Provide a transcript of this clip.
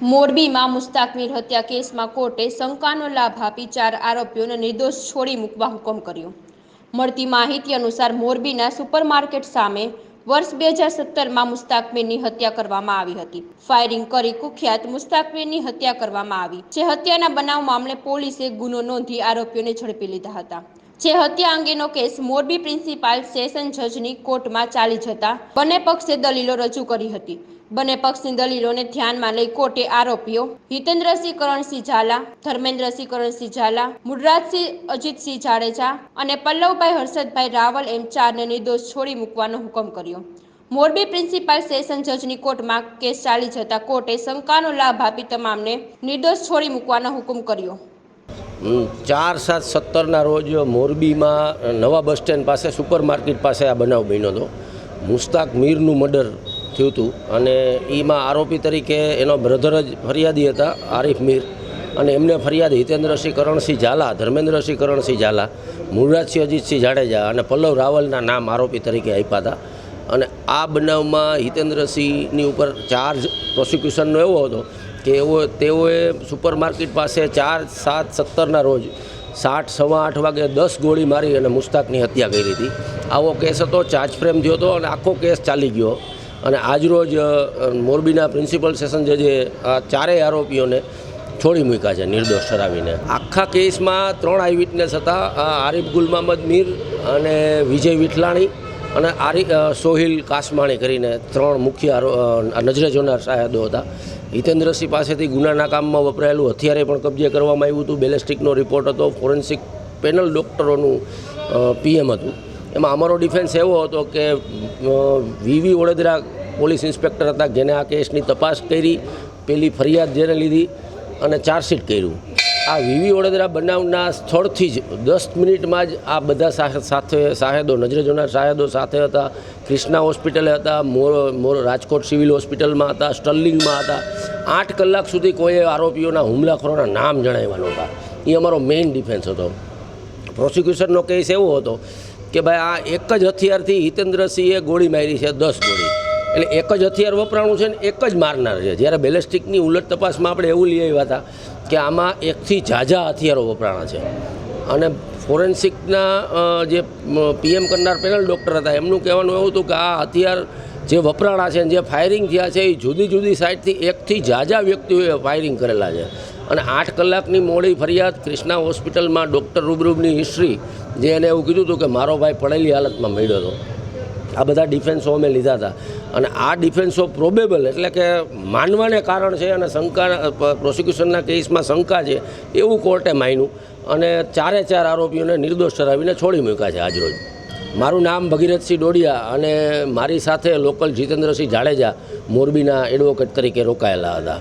મોરબીમાં મુસ્તાકમીર હત્યા કેસમાં કોર્ટે શંકાનો લાભ આપી ચાર આરોપીઓને નિર્દોષ છોડી મૂકવા હુકમ કર્યો. મળતી માહિતી અનુસાર મોરબીના સુપરમાર્કેટ સામે વર્ષ બે હજાર સત્તરમાં મુસ્તાકમીરની હત્યા કરવામાં આવી હતી. ફાયરિંગ કરી કુખ્યાત મુસ્તાકમીરની હત્યા કરવામાં આવી, જે હત્યાના બનાવ મામલે પોલીસે ગુનો નોંધી આરોપીઓને ઝડપી લીધા હતા. જે હત્યા અંગેનો કેસ મોરબી પ્રિન્સિપાલ સેશન જજની કોર્ટમાં ચાલી જતા બંને પક્ષે દલીલો રજૂ કરી હતી. બંને પક્ષની દલીલોને ધ્યાનમાં લઈ કોર્ટે આરોપીઓ હિતેન્દ્રસિંહ કરણસિંહ ઝાલા, ધર્મેન્દ્રસિંહ કરણસિંહ ઝાલા, મુરરાજસિંહ અજીતસિંહ જાડેજા અને પલ્લવભાઈ હર્ષદભાઈ રાવલ એમ ચારને નિર્દોષ છોડી મૂકવાનો હુકમ કર્યો. મોરબી પ્રિન્સિપાલ સેશન જજની કોર્ટમાં કેસ ચાલી જતા કોર્ટે શંકાનો લાભ આપી તમામને નિર્દોષ છોડી મૂકવાનો હુકમ કર્યો. ચાર સાત સત્તરના રોજ મોરબીમાં નવા બસ સ્ટેન્ડ પાસે સુપર માર્કેટ પાસે આ બનાવ બન્યો હતો. મુસ્તાક મીરનું મર્ડર થયું હતું અને એમાં આરોપી તરીકે એનો બ્રધર જ ફરિયાદી હતા, આરિફ મીર. અને એમને ફરિયાદ હિતેન્દ્રસિંહ કરણસિંહ ઝાલા, ધર્મેન્દ્રસિંહ કરણસિંહ ઝાલા, મૂળરાજસિંહ અજીતસિંહ જાડેજા અને પલ્લવ રાવલના નામ આરોપી તરીકે આપ્યા હતા. અને આ બનાવમાં હિતેન્દ્રસિંહની ઉપર ચાર્જ પ્રોસિક્યુશનનો એવો હતો કે એવો તેઓએ સુપર માર્કેટ પાસે ચાર, સાત, સત્તરના રોજ સાઠ, સવા આઠ વાગે દસ ગોળી મારી અને મુસ્તાકની હત્યા કરી હતી આવો કેસ હતો ચાર્જ ફ્રેમ થયો હતો અને આખો કેસ ચાલી ગયો. અને આજરોજ મોરબીના પ્રિન્સિપલ સેશન જજે આ ચારેય આરોપીઓને છોડી મૂક્યા છે, નિર્દોષ ઠરાવીને. આખા કેસમાં ત્રણ આઈ વિટનેસ હતા આરિફ ગુલ મહમદ મીર અને વિજય વિઠલાણી. અને આરી સોહિલ કાસમાણી કરીને ત્રણ મુખ્ય નજરે જોનાર સાહેદો હતા. હિતેન્દ્રસિંહ પાસેથી ગુનાના કામમાં વપરાયેલું હથિયારે પણ કબજે કરવામાં આવ્યું હતું. બેલેસ્ટિકનો રિપોર્ટ હતો. ફોરેન્સિક પેનલ ડૉક્ટરોનું પીએમ હતું. એમાં અમારો ડિફેન્સ એવો હતો કે વીવી વડોદરા પોલીસ ઇન્સ્પેક્ટર હતા જેને આ કેસની તપાસ કરી, પેલી ફરિયાદ જેને લીધી અને ચાર્જશીટ કર્યું. આ વીવી વડોદરા બનાવના સ્થળથી જ દસ મિનિટમાં જ આ બધા સાથે સાહેદો નજરે જોનાર સાહેદો સાથે હતા ક્રિષ્ના હોસ્પિટલે હતા, મોર મોર રાજકોટ સિવિલ હોસ્પિટલમાં હતા, સ્ટર્લિંગમાં હતા. આઠ કલાક સુધી કોઈએ આરોપીઓના હુમલાખોરોના નામ જણાવ્યા નહોતા. એ અમારો મેઇન ડિફેન્સ હતો. પ્રોસિક્યુશનનો કેસ એવો હતો કે ભાઈ આ એક જ હથિયારથી હિતેન્દ્રસિંહે ગોળી મારી છે, દસ ગોળી. એટલે એક જ હથિયાર વપરાણું છે ને એક જ મારનાર છે. જ્યારે બેલેસ્ટિકની ઉલટ તપાસમાં આપણે એવું લઈ આવ્યા હતા કે આમાં એકથી ઝાઝા હથિયારો વપરાણા છે. અને ફોરેન્સિકના જે પીએમ કરનાર પેનલ ડૉક્ટર હતા, એમનું કહેવાનું એવું હતું કે આ હથિયાર જે વપરાણા છે જે ફાયરિંગ થયા છે, એ જુદી જુદી સાઇડથી એકથી ઝાઝા વ્યક્તિઓએ ફાયરિંગ કરેલા છે. અને આઠ કલાકની મોડી ફરિયાદ ક્રિષ્ના હોસ્પિટલમાં ડૉક્ટર રૂબરૂબની હિસ્ટ્રી, જે એને એવું કીધું હતું કે મારો ભાઈ પડેલી હાલતમાં મળ્યો હતો. આ બધા ડિફેન્સો અમે લીધા હતા. અને આ ડિફેન્સો પ્રોબેબલ એટલે કે માનવાને કારણ છે અને શંકા પ્રોસિક્યુશનના કેસમાં શંકા છે, એવું કોર્ટે માન્યું. અને ચારે ચાર આરોપીઓને નિર્દોષ ઠરાવીને છોડી મૂક્યા છે આજરોજ. મારું નામ ભગીરથસિંહ ડોડિયા અને મારી સાથે લોકલ જીતેન્દ્રસિંહ જાડેજા મોરબીના એડવોકેટ તરીકે રોકાયેલા હતા.